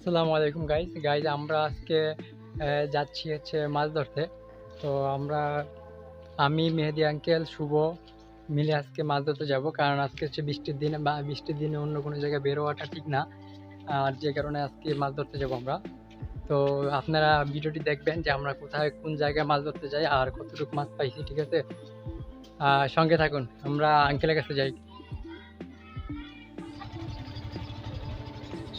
আসসালামু আলাইকুম guys guys আমরা আজকে যাচ্ছি হচ্ছে মাছ ধরতে। তো আমরা, আমি, মেহেদি আঙ্কেল শুভ মিলে আজকে মাছ ধরতে যাব। কারণ আজকে হচ্ছে বৃষ্টির দিনে, বা বৃষ্টির দিনে অন্য কোনো জায়গায় বেরোয়াটা ঠিক না। আর যে কারণে আজকে মাছ ধরতে যাব আমরা। তো আপনারা ভিডিওটি দেখবেন যে আমরা কোথায়, কোন জায়গায় মাছ ধরতে যাই আর কতটুকু মাছ পাইছি, ঠিক আছে? সঙ্গে থাকুন, আমরা আঙ্কেলের কাছে যাই।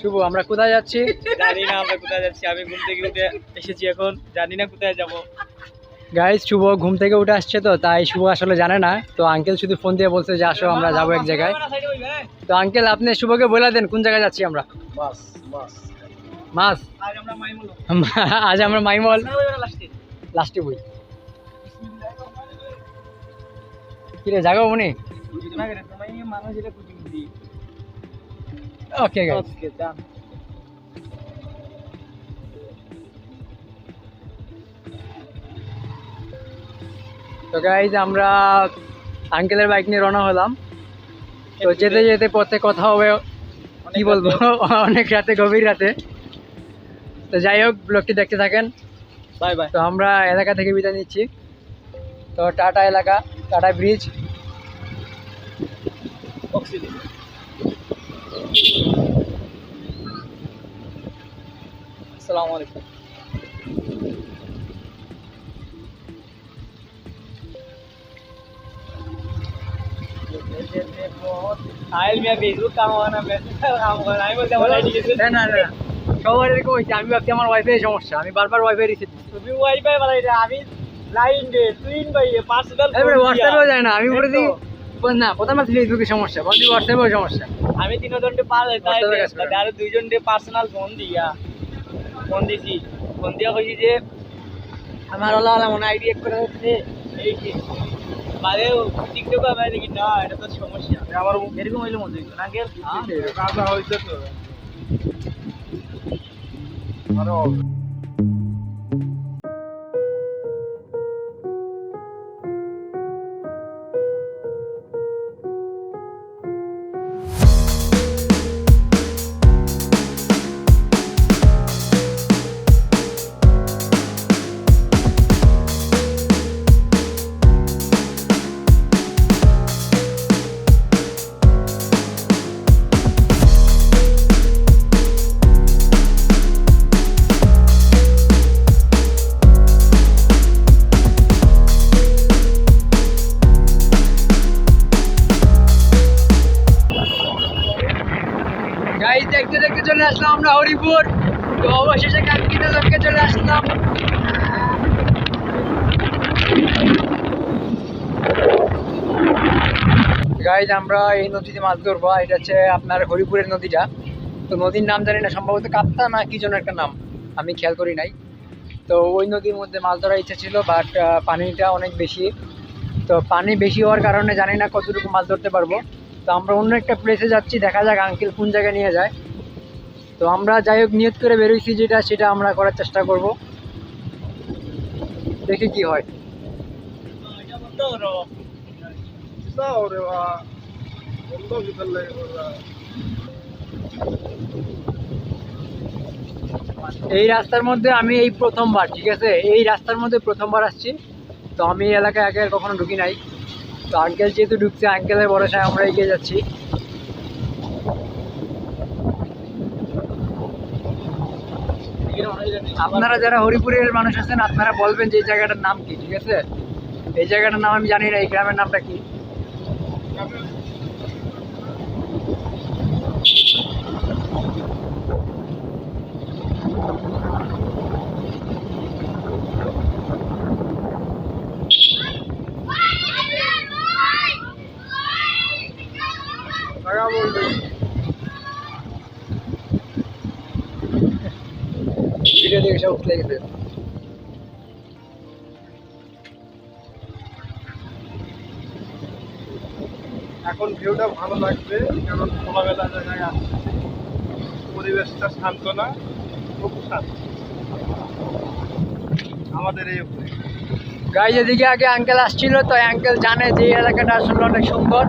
শুভ আমরা কোথায় যাচ্ছি? জানি না আমরা কোথায় যাচ্ছি আমি ঘুম থেকে উঠে এসেছি এখন জানি না কোথায় যাব। গাইজ শুভ ঘুম থেকে উঠে আসছে তো তাই শুভ আসলে জানে না। তো আঙ্কেল শুধু ফোন দিয়ে বলছে যে আসো আমরা যাব এক জায়গায়। তো আঙ্কেল আপনি শুভকে বলে দেন কোন জায়গায় যাচ্ছি আমরা? বাস বাস। মাছ। আজ আমরা মাইমুল। আজ আমরা মাইমল। লাস্টে লাস্টে বই। কিরে জাগাও মনে। না করে তোমায় মানুষ এটা ওকে গাইজ ওকে যান তো গাইজ আমরা আঙ্কেলের বাইক নিয়ে রওনা হলাম। তো যেতে যেতে পথে কথা হবে কি বলব? অনেক রাতে গভীর রাতে। তো যাই হোক ব্লগটি দেখতে থাকেন। বাই বাই তো আমরা এলাকা থেকে বিদায় নিচ্ছি। তো টাটা এলাকা টাটা ব্রিজ। অক্সিজেন আসসালামু আলাইকুম। আইল মিয়া ফেসবুক কাম হয় না কাম হয় না। আমি বলতে আমার আইডি গেছে না না না সবার এরকম হয়েছে আমি ভাবছি আমার ওয়াইফাই সমস্যা। আমি বারবার ওয়াইফাই তুমি ওয়াইফাই বালাই রে আমি লাইন দে তুইন ভাই পার্সোনাল হোয়াটসঅ্যাপেও যায় না আমি বলে দিই না প্রথম আছে ফেসবুকের সমস্যা বলছি হোয়াটসঅ্যাপেও সমস্যা। আমি পার WhatsApp এ কাজ করে। আর দুইজনকে পার্সোনাল ফোন দিয়া। ফোন দিছি। ফোন দিয়া কইছি যে আমার হলো হলো মনে আইডি এক করে হচ্ছে এই কি বারে টিকটক আমি দেখি না এটা তো সমস্যা। আমার এরকম হইলে মনে হইতো না গেল কাজা হইছে তো আরও গাইজ আমরা এই নদীতে মাছ ধরবো এটা হচ্ছে আপনার হরিপুরের নদীটা। তো নদীর নাম জানি না, সম্ভবত কাপ্তা না কি যেন একটা নাম, আমি খেয়াল করি নাই। তো ওই নদীর মধ্যে মাছ ধরার ইচ্ছা ছিল বাট পানিটা অনেক বেশি। তো পানি বেশি হওয়ার কারণে জানি না কতটুকু মাছ ধরতে পারব। তো আমরা অন্য একটা প্লেসে যাচ্ছি, দেখা যাক আঙ্কেল কোন জায়গায় নিয়ে যায়। তো আমরা যাই হোক, নিয়ত করে বেরোইছি যেটা, সেটা আমরা করার চেষ্টা করব। দেখি কি হয়। এই রাস্তার মধ্যে আমি এই প্রথমবার, ঠিক আছে? এই রাস্তার মধ্যে প্রথমবার আসছি। তো আমি এই এলাকায় আগে কখনো ঢুকি নাই। তো আঙ্কেল যেহেতু ঢুকছে আঙ্কেলের ভরসায় আমরা এগিয়ে যাচ্ছি। আপনারা যারা হরিপুরের মানুষ আছেন, আপনারা বলবেন যে এই জায়গাটার নাম কি, ঠিক আছে? এই জায়গাটার নাম আমি জানি না, এই গ্রামের নামটা কি? এখন ভিউটা ভালো লাগবে কারণ খোলামেলা জায়গায় আছে। পরিবেশটা শান্ত না। আমাদের এই গাইজ, এদিকে আগে আঙ্কেল আসছিল, তো আঙ্কেল জানে যে এই এলাকাটা আসলে অনেক সুন্দর।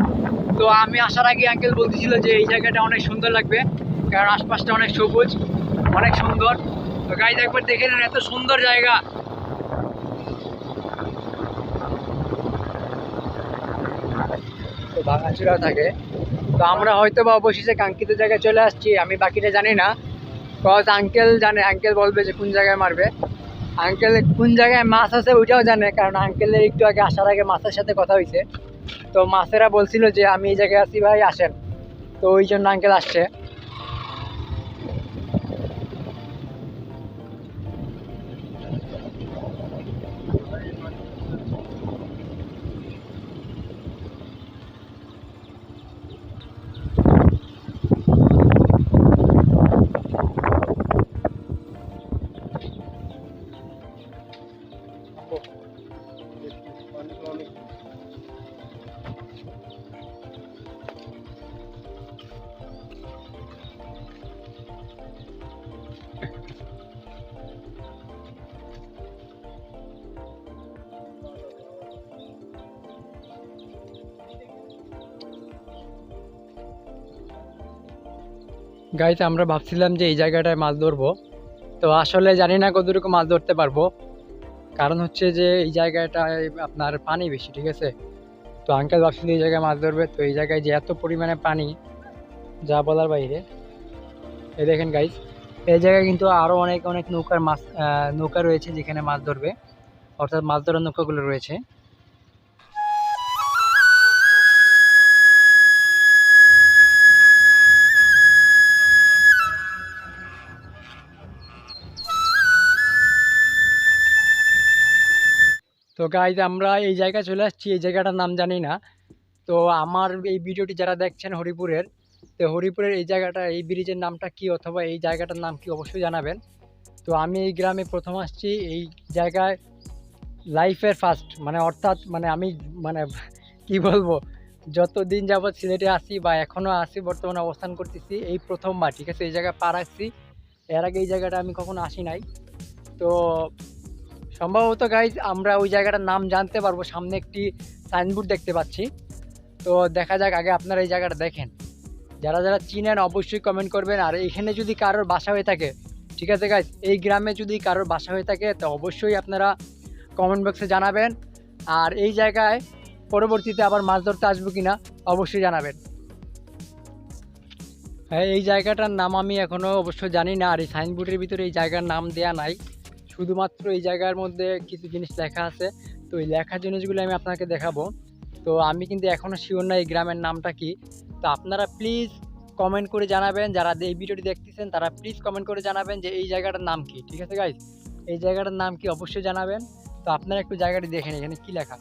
তো আমি আসার আগে আঙ্কেল বলতেছিল যে এই জায়গাটা অনেক সুন্দর লাগবে, কারণ আশপাশটা অনেক সবুজ, অনেক সুন্দর। তো গাইজ, একবার দেখে নেন, এত সুন্দর জায়গা। তো ভাঙাচুরা থাকে। তো আমরা হয়তো বা অবশেষে কাঙ্ক্ষিত জায়গায় চলে আসছি, আমি বাকিটা জানি না। কজ আঙ্কেল জানে আঙ্কেল বলবে যে কোন জায়গায় মারবে। আঙ্কেল কোন জায়গায় মাছ আছে ওইটাও জানে, কারণ আঙ্কেলের একটু আগে আসার আগে মাছের সাথে কথা হয়েছে। তো মাছেরা বলছিল যে, আমি এই জায়গায় আছি ভাই, আসেন। তো ওই জন্য আঙ্কেল আসছে। গাইজ আমরা ভাবছিলাম যে এই জায়গাটায় মাছ ধরবো। তো আসলে জানি না কতটুকু মাছ ধরতে পারব। কারণ হচ্ছে যে এই জায়গাটায় আপনার পানি বেশি, ঠিক আছে? তো আঙ্কেল ভাবছিল এই জায়গায় মাছ ধরবে। তো এই জায়গায় যে এত পরিমাণে পানি, যা বলার বাইরে। এই দেখেন গাইজ এই জায়গায় কিন্তু আরও অনেক অনেক নৌকার মাছ নৌকা রয়েছে যেখানে মাছ ধরবে। অর্থাৎ মাছ ধরার নৌকাগুলো রয়েছে। তো গাইজ আমরা এই জায়গায় চলে আসছি। এই জায়গাটার নাম জানি না। তো আমার এই ভিডিওটি যারা দেখছেন হরিপুরের তো হরিপুরের এই জায়গাটা, এই ব্রিজের নামটা কি অথবা এই জায়গাটার নাম কি অবশ্যই জানাবেন। তো আমি এই গ্রামে প্রথম আসছি, এই জায়গায় লাইফের ফার্স্ট মানে অর্থাৎ মানে আমি মানে কি বলব, যতদিন যাবৎ সিলেটে আসি বা এখনও আসি বর্তমানে অবস্থান করতেছি, এই প্রথমবার, ঠিক আছে? এই জায়গায় পা রাখছি এর আগে এই জায়গাটা আমি কখনো আসি নাই। তো সম্ভবত গাইজ আমরা ওই জায়গাটার নাম জানতে পারব, সামনে একটি সাইনবোর্ড দেখতে পাচ্ছি। তো দেখা যাক, আগে আপনারা এই জায়গাটা দেখেন। যারা যারা চিনেন অবশ্যই কমেন্ট করবেন। আর এখানে যদি কারোর বাসা হয়ে থাকে, ঠিক আছে গাইজ এই গ্রামে যদি কারোর বাসা হয়ে থাকে, তো অবশ্যই আপনারা কমেন্ট বক্সে জানাবেন। আর এই জায়গায় পরবর্তীতে আবার মাছ ধরতে আসব কিনা, অবশ্যই জানাবেন। হ্যাঁ এই জায়গাটার নাম আমি এখনও অবশ্য জানি না, আর এই সাইনবোর্ডের ভিতরে এই জায়গার নাম দেয়া নাই। শুধুমাত্র এই জায়গার মধ্যে কিছু জিনিস লেখা আছে। তো এই লেখা জিনিসগুলো আমি আপনাকে দেখাবো। তো আমি কিন্তু এখনও শিওর না এই গ্রামের নামটা কি। তো আপনারা প্লিজ কমেন্ট করে জানাবেন। যারা এই ভিডিওটি দেখতেছেন, তারা প্লিজ কমেন্ট করে জানাবেন যে এই জায়গাটার নাম কি, ঠিক আছে গাইজ এই জায়গাটার নাম কি অবশ্যই জানাবেন। তো আপনারা একটু জায়গাটি দেখেন এখানে কি লেখা?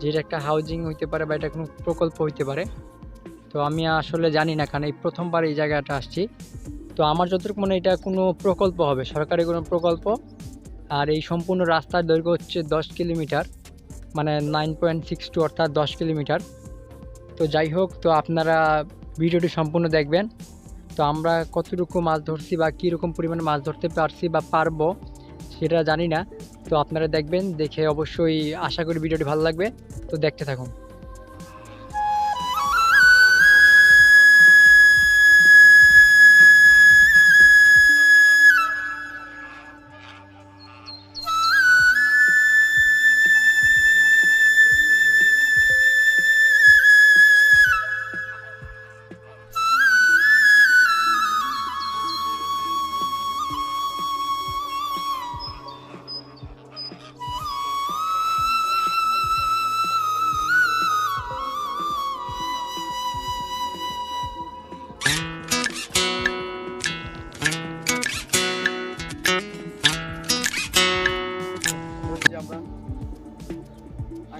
যে এটা একটা হাউজিং হইতে পারে বা এটা কোনো প্রকল্প হইতে পারে। তো আমি আসলে জানি না, কারণ এই প্রথমবার এই জায়গাটা আসছি। তো আমার যতটুকু মনে এটা কোনো প্রকল্প হবে, সরকারি কোনো প্রকল্প। আর এই সম্পূর্ণ রাস্তার দৈর্ঘ্য হচ্ছে দশ কিলোমিটার মানে নাইন পয়েন্ট সিক্স টু অর্থাৎ দশ কিলোমিটার। তো যাই হোক, তো আপনারা ভিডিওটি সম্পূর্ণ দেখবেন। তো আমরা কতটুকু মাছ ধরছি বা কীরকম পরিমাণে মাছ ধরতে পারছি বা পারব সেটা জানি না। তো আপনারা দেখবেন, দেখে অবশ্যই আশা করি ভিডিওটি ভালো লাগবে। তো দেখতে থাকুন।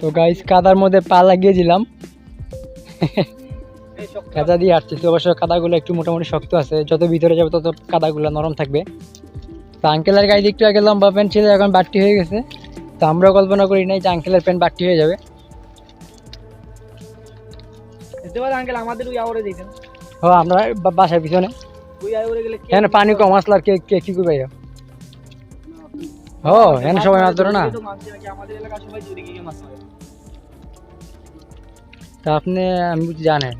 তো গাইস কাদার মধ্যে পা লাগিয়ে দিলাম কাদা দিয়ে আসতেছি অবশ্য কাদাগুলো একটু মোটামুটি শক্ত আছে। যত ভিতরে যাবে তত কাদাগুলো নরম থাকবে। তো আঙ্কেলের গাড়ি একটু আগে লম্বা প্যান্ট ছিল এখন বাট্টি হয়ে গেছে। তো আমরাও কল্পনা করি নাই যে আঙ্কেলের প্যান্ট বাট্টি হয়ে যাবে। আঙ্কেল আমাদের ওই আওয়ারে দিতেন ও আমরা বাসার পিছনে। এখানে পানি কম আসলে আর কে কে কি করবে? ও এখানে সবাই মাছ ধরে না। তো মাছ ধরে নাকি আমাদের এলাকার সবাই জড়িয়ে গিয়ে মাছ ধরে তা আপনি আমি বুঝি জানেন।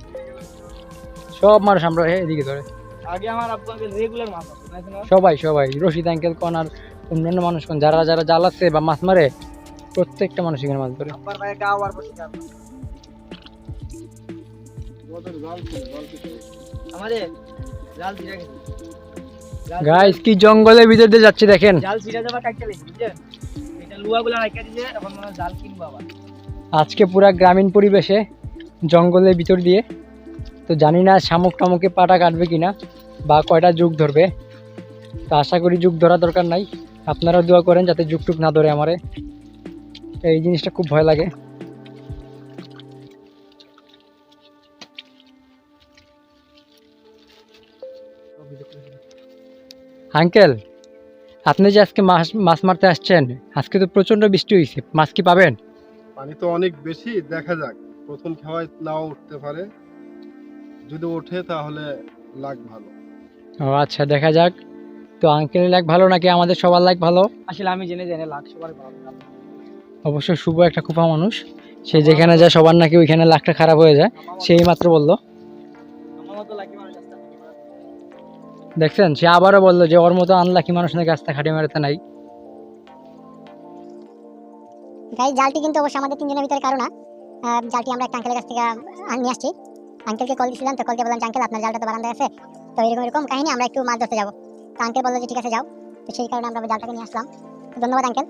সব মানুষ আমরা এদিকে ধরে। আগে আমার আব্বু আঙ্কেল রেগুলার মাছ আছে তাই না? সবাই সবাই। রশিদ আঙ্কেল কোন আর অন্যান্য মানুষ কোন যারা যারা জাল আছে বা মাছ মারে প্রত্যেকটা মানুষ এখানে মাছ ধরে। আব্বার ভাই গাও আর বসে যাবে। আমাদের জাল জাল- গাইস কি জঙ্গলের ভিতর দিয়ে যাচ্ছে দেখেন। জাল ছিড়ে যাবার কাটতে লেগে এটা লুয়াগুলো রাখা দিয়েছে এখন মনে জাল কিনবো আবার। আজকে পুরা গ্রামীণ পরিবেশে জঙ্গলের ভিতর দিয়ে। তো জানি না শামুক টামুকে পাটা কাটবে কিনা বা কয়টা যুগ ধরবে। তো আশা করি যুগ ধরা দরকার নাই। আপনারা দোয়া করেন যাতে যুগ টুক না ধরে আমারে। এই জিনিসটা খুব ভয় লাগে। আঙ্কেল আপনি যে আজকে মাছ মাছ মারতে আসছেন আজকে তো প্রচণ্ড বৃষ্টি হয়েছে মাছ কি পাবেন? পানি তো অনেক বেশি দেখা যাক প্রথম খাওয়ায় নাও উঠতে পারে। যদি ওঠে তাহলে লাগ ভালো। ও আচ্ছা দেখা যাক। তো আঙ্কেলের লাগ ভালো নাকি আমাদের সবার লাগ ভালো? আসলে আমি জেনে জেনে লাখ সবার ভালো। অবশ্য শুভ একটা কুপা মানুষ সে যেখানে যায় সবার নাকি ওইখানে লাখটা খারাপ হয়ে যায় সেই মাত্র বলল। আমার মতো আসতে দেখছেন? সে আবারও বলল যে ওর মতো আনলাকি মানুষ নাকি রাস্তা খাটিয়ে মারাতে নাই। গাই জালটি কিন্তু অবশ্যই আমাদের তিনজনের ভিতরে কারও না। জালটি আমরা একটা আঙ্কেলের কাছ থেকে নিয়ে আসছি। আঙ্কেলকে কল দিয়েছিলাম তো কল দিয়ে বললাম আঙ্কেল আপনার জালটা তো বারান্দায় আছে। তো এরকম এরকম কাহিনী আমরা একটু মাছ ধরতে যাব। তো আঙ্কেল বলল যে ঠিক আছে যাও। তো সেই কারণে আমরা জালটাকে নিয়ে আসলাম। ধন্যবাদ আঙ্কেল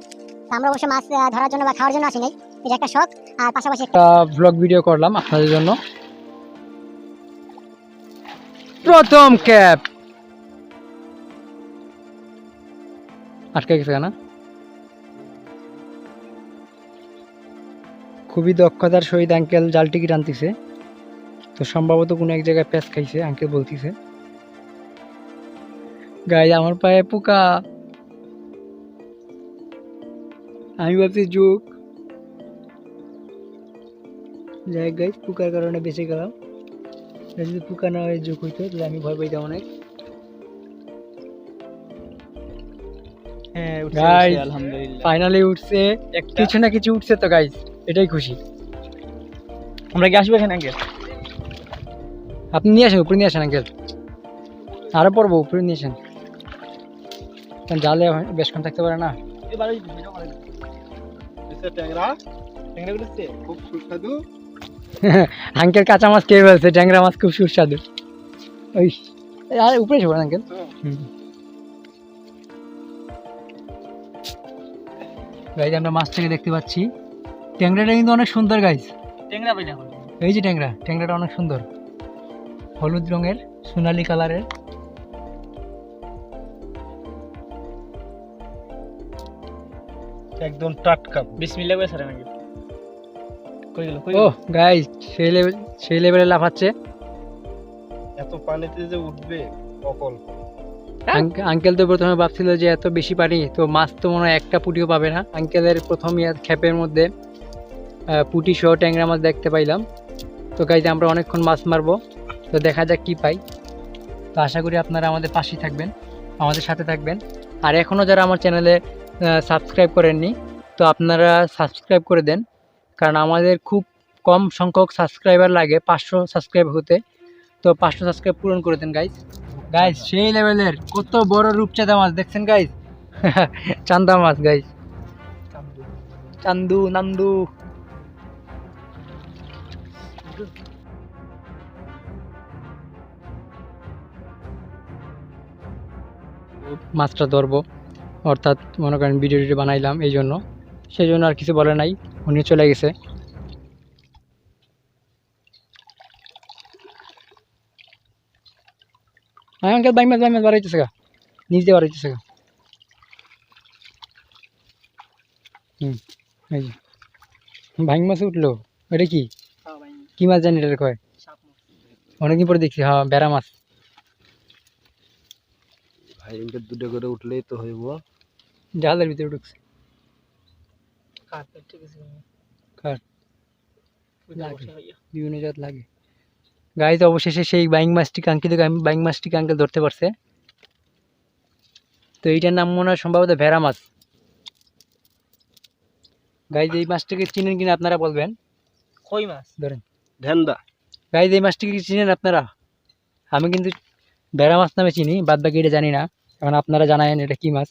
আমরা অবশ্য মাছ ধরার জন্য বা খাওয়ার জন্য আসি নাই এটা একটা শখ আর পাশাপাশি একটা ব্লগ ভিডিও করলাম আপনাদের জন্য। প্রথম ক্যাপ। আটকে গেছে না খুবই দক্ষতার সহিত আঙ্কেল জাল টিকিট আনতেছে। তো সম্ভবত কোনো এক জায়গায় প্যাঁচ খাইছে আঙ্কেল বলতেছে। গাই আমার পায়ে পোকা। আমি ভাবছি যুগ। যাই গাইজ পোকার কারণে বেঁচে গেলাম। যদি পোকা না হয়ে যুগ হইতো, তাহলে আমি ভয় পাইতাম অনেক। হ্যাঁ আলহামদুলিল্লাহ। ফাইনালি উঠছে। কিছু না কিছু উঠছে তো গাইজ এটাই খুশি। আমরা কি আসব এখানে আঙ্কেল আপনি নিয়ে আসেন উপরে নিয়ে আসেন আঙ্কেল আরও পড়ব উপরে নিয়ে আসেন। কারণ জালে বেশক্ষণ থাকতে পারে না। আঙ্কেল কাঁচা মাছ খেয়ে ফেলছে ট্যাংরা মাছ খুব সুস্বাদু। ওই উপরে পড়েন আঙ্কেল হুম। গাইজ আমরা মাছটাকে দেখতে পাচ্ছি। ট্যাংরাটা কিন্তু অনেক সুন্দর গাইজ ট্যাংরা এই যে ট্যাংরা ট্যাংরাটা অনেক সুন্দর। হলুদ রঙের সোনালী কালারের। একদম টাটকা। বিসমিল্লাহ করে সারা নাকি? কই গেল কই ও গাইজ সেই লেভেল সেই লেভেলে লাফাচ্ছে। এত পানিতে যে উঠবে অকল। আঙ্ক- আঙ্কেল তো প্রথমে ভাবছিল যে এত বেশি পানি, তো মাছ তো মনে হয় একটা পুটিও পাবে না। আঙ্কেলের প্রথম খ্যাপের মধ্যে পুটি সহ ট্যাংরা মাছ দেখতে পাইলাম। তো গাইতে আমরা অনেকক্ষণ মাছ মারবো। তো দেখা যাক কি পাই। তো আশা করি আপনারা আমাদের পাশেই থাকবেন, আমাদের সাথে থাকবেন। আর এখনও যারা আমার চ্যানেলে সাবস্ক্রাইব করেননি, তো আপনারা সাবস্ক্রাইব করে দেন। কারণ আমাদের খুব কম সংখ্যক সাবস্ক্রাইবার লাগে, পাঁচশো সাবস্ক্রাইব হতে। তো পাঁচশো সাবস্ক্রাইব পূরণ করে দেন গাইজ গাইজ সেই লেভেলের কত বড় রূপচাঁদা মাছ, দেখছেন গাইজ চান্দা মাছ গাইজ চান্দু, নান্দু। মাছটা ধরবো। অর্থাৎ মনে করেন ভিডিও টিডিও বানাইলাম এই জন্য সেই জন্য আর কিছু বলে নাই। উনি চলে গেছে। আঙ্কেল বাই মাছ বাই মাছ বাড়াইতেছে গা নিজে বাড়াইতেছে গা হুম এই যে ভাই মাছ উঠল এটা কি হ্যাঁ কি মাছ জানি এটা কয়। অনেকদিন পরে দেখছি হ্যাঁ বেড়া মাছ ভাই দুটো করে উঠলেই তো হইব জালের ভিতরে ঢুকছে ভাইয়া। বিভিন্ন জাত লাগে গাইজ অবশেষে সেই বাইং মাছটি কাঙ্ক্ষিত বাইং মাছটিকে আঙ্কেল ধরতে পারছে। তো এইটার নাম মনে হয় সম্ভবত ভেড়া মাছ। গাইজ এই মাছটাকে চিনেন কিনা আপনারা বলবেন? কই মাছ? ধরেন। ধ্যানদা গাইজ এই মাছটিকে চিনেন আপনারা? আমি কিন্তু বেড়া মাছ নামে চিনি বাদ বাকি এটা জানি না। এখন আপনারা জানায়েন এটা কি মাছ।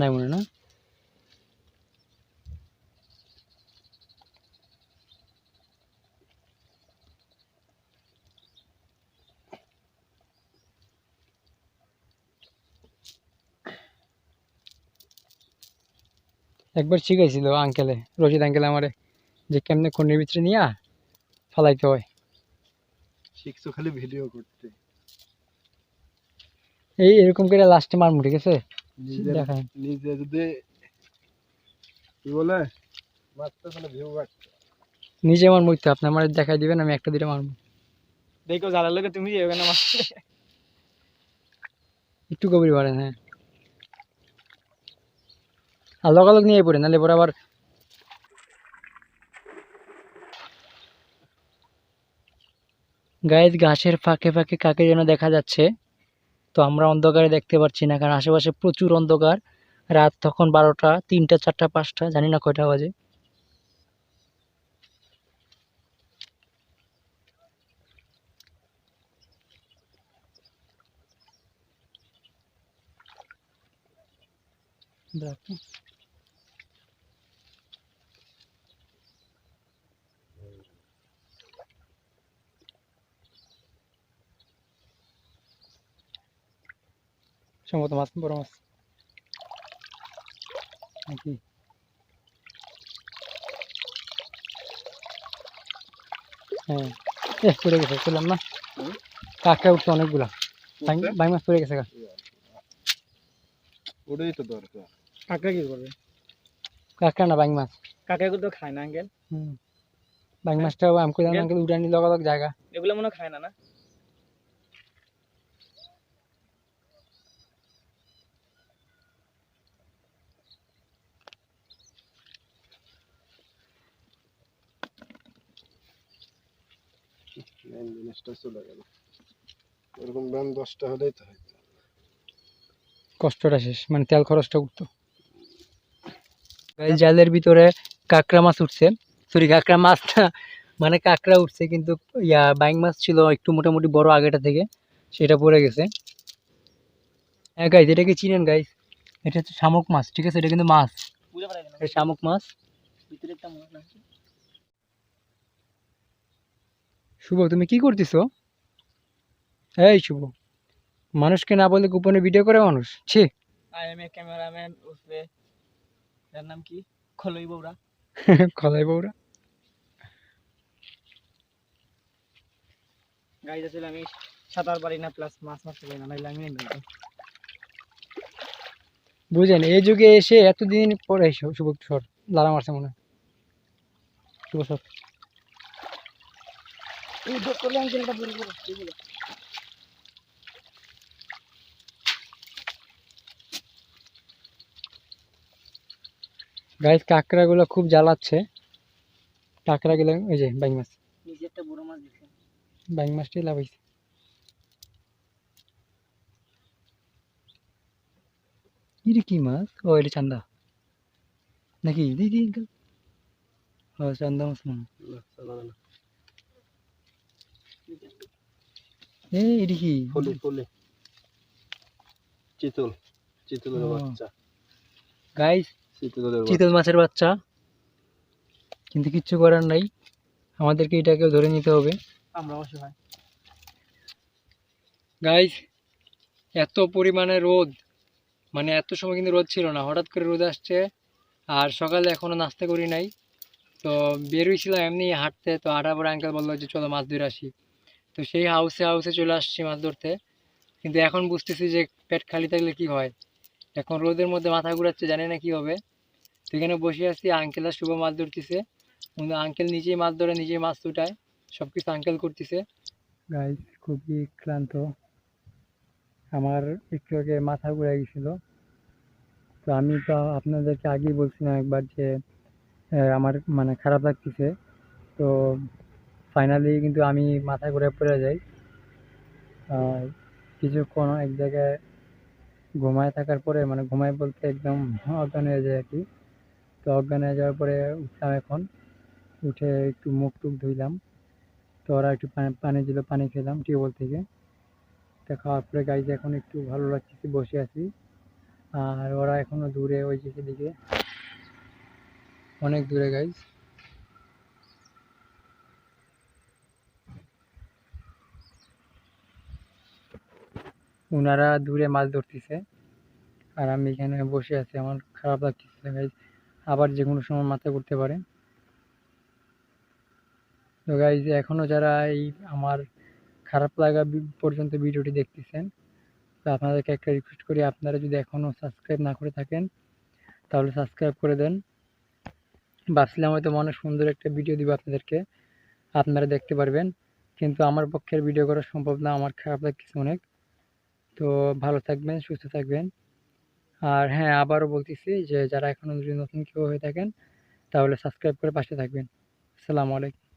নাই মনে না? একবার শিখাইছিল আঙ্কেলে রশিদ আঙ্কেল আমারে যে কেমনে খন্ডের ভিতরে নিয়ে ফালাইতে হয়। শিখছো খালি ভিডিও করতে। এই এরকম করে লাস্টে মারমু ঠিক আছে? নিজে যদি কি বলে? মাছটা খালি ভিউ নিজে আমার মরতে আপনি আমার দেখাই দিবেন আমি একটা দুটো মারবো। দেখো জালার লোকে তুমি যাবে না একটু গভীর বাড়েন হ্যাঁ। আর লগালগ নিয়ে পড়ে নাহলে পরে আবার গায়ের ঘাসের ফাঁকে ফাঁকে কাকে যেন দেখা যাচ্ছে। তো আমরা অন্ধকারে দেখতে পাচ্ছি না, কারণ আশেপাশে প্রচুর অন্ধকার রাত তখন বারোটা, তিনটা, চারটা, পাঁচটা, জানি না কয়টা বাজে দেখো। সম্ভবত মাছ বড় মাছ। নাকি? হ্যাঁ এ পড়ে গেছে ছিলাম না? কাঁকড়া উঠছে অনেকগুলা? বাই- বাই মাছ পড়ে গেছে ওটাই তো দরকার। কাকা কি করবে? কাঁকড়া না বাং মাছ? কাকা তো খায় না আঙ্কেল? হুম। বাং মাছটাও আমি কইলাম গেল? আঙ্কেল? উড়ানি লগালগ জায়গা। এগুলো মনে খায় না না? মেন জিনিসটা চলে গেল এরকম ব্যান দশটা হলেই তো হয় কষ্টটা শেষ মানে তেল খরচটা উঠতো। এই জালের ভিতরে কাঁকড়া মাছ উঠছে। সরি কাঁকড়া মাছ না মানে কাঁকড়া উঠছে কিন্তু ইয়া বাইং মাছ ছিল একটু মোটামুটি বড় আগেটা থেকে সেটা পড়ে গেছে। হ্যাঁ গাইজ এটা কি চিনেন গাইজ এটা হচ্ছে শামুক মাছ ঠিক আছে? এটা কিন্তু মাছ। শামুক মাছ। ভিতরে একটা মনে না শুভ তুমি কি করতেছো? এই শুভ মানুষকে না বলে গোপনে ভিডিও করে মানুষ? ছি। আই এম এ ক্যামেরাম্যান উসবে এর নাম কি? খলই বউরা খলাই বউরা গাইজ আসলে আমি সাঁতার পারি না প্লাস মাছ মারতে পারি না নাইলে আমি বুঝেন এই যুগে এসে এতদিন পরে শুভ সর লালা মারছে মনে হয়। শুভ সর। তো করলে গাইস কাঁকড়াগুলো খুব জ্বালাচ্ছে। কাঁকড়াগুলো ওই যে বাইং মাছ। একটা বড় মাছ বাইং মাছটাই লাভাইছে এটা কি মাছ? ও এটা চান্দা। নাকি? দিদি ও চান্দা মাছ মনে এটা কি ফলি ফলি। চিতল চিতলের বাচ্চা। গাইস চিতলের চিতল মাছের বাচ্চা। কিন্তু কিচ্ছু করার নাই। আমাদেরকে এটাকে ধরে নিতে হবে। আমরা অসহায় গাইস এত পরিমাণে রোদ। মানে এত সময় কিন্তু রোদ ছিল না। হঠাৎ করে রোদ আসছে। আর সকালে এখনও নাস্তা করি নাই। তো বেরোইছিলাম এমনি হাঁটতে। তো হাঁটার পরে আঙ্কেল বলল যে চলো মাছ ধরে আসি। তো সেই হাউসে হাউসে চলে আসছি মাছ ধরতে। কিন্তু এখন বুঝতেছি যে পেট খালি থাকলে কি হয়? এখন রোদের মধ্যে মাথা ঘুরাচ্ছে, জানি না কি হবে। তো এখানে বসে আছি আঙ্কেল আর শুভ মাছ ধরতেছে। কিন্তু আঙ্কেল নিজেই মাছ ধরে, নিজেই মাছ উঠায় সব কিছু আঙ্কেল করতেছে। গাইস খুবই ক্লান্ত। আমার একটু আগে মাথা ঘুরে গেছিল। তো আমি তো আপনাদেরকে আগেই বলছিলাম একবার যে আমার মানে খারাপ লাগতেছে। তো ফাইনালি কিন্তু আমি মাথা ঘুরে পড়ে যাই। কিছুক্ষণ এক জায়গায় ঘুমায় থাকার পরে মানে ঘুমায় বলতে একদম অজ্ঞান হয়ে যায় আর কি। তো অজ্ঞান হয়ে যাওয়ার পরে উঠলাম এখন, উঠে একটু মুখ টুক ধুইলাম। তো ওরা একটু পানি দিল, পানি খেলাম টিউবওয়েল থেকে। তো খাওয়ার পরে গাইজ এখন একটু ভালো লাগতেছে, বসে আছি। আর ওরা এখনও দূরে, ওই দিকে দিকে অনেক দূরে গাইজ ওনারা দূরে মাছ ধরতেছে। আর আমি এখানে বসে আছি, আমার খারাপ লাগতেছে গাইজ আবার যে কোনো সময় মাথা ঘুরতে পারে। তো গাইজ এখনও যারা এই আমার খারাপ লাগা পর্যন্ত ভিডিওটি দেখতেছেন, তো আপনাদেরকে একটা রিকোয়েস্ট করি, আপনারা যদি এখনও সাবস্ক্রাইব না করে থাকেন, তাহলে সাবস্ক্রাইব করে দেন। ভাবছিলাম হয়তো মনে সুন্দর একটা ভিডিও দিব আপনাদেরকে, আপনারা দেখতে পারবেন। কিন্তু আমার পক্ষে ভিডিও করা সম্ভব না, আমার খারাপ লাগতেছে অনেক। তো ভালো থাকবেন, সুস্থ থাকবেন। আর হ্যাঁ আবারও বলতেছি যে যারা এখনও যদি নতুন কেউ হয়ে থাকেন, তাহলে সাবস্ক্রাইব করে পাশে থাকবেন। আসসালামু আলাইকুম।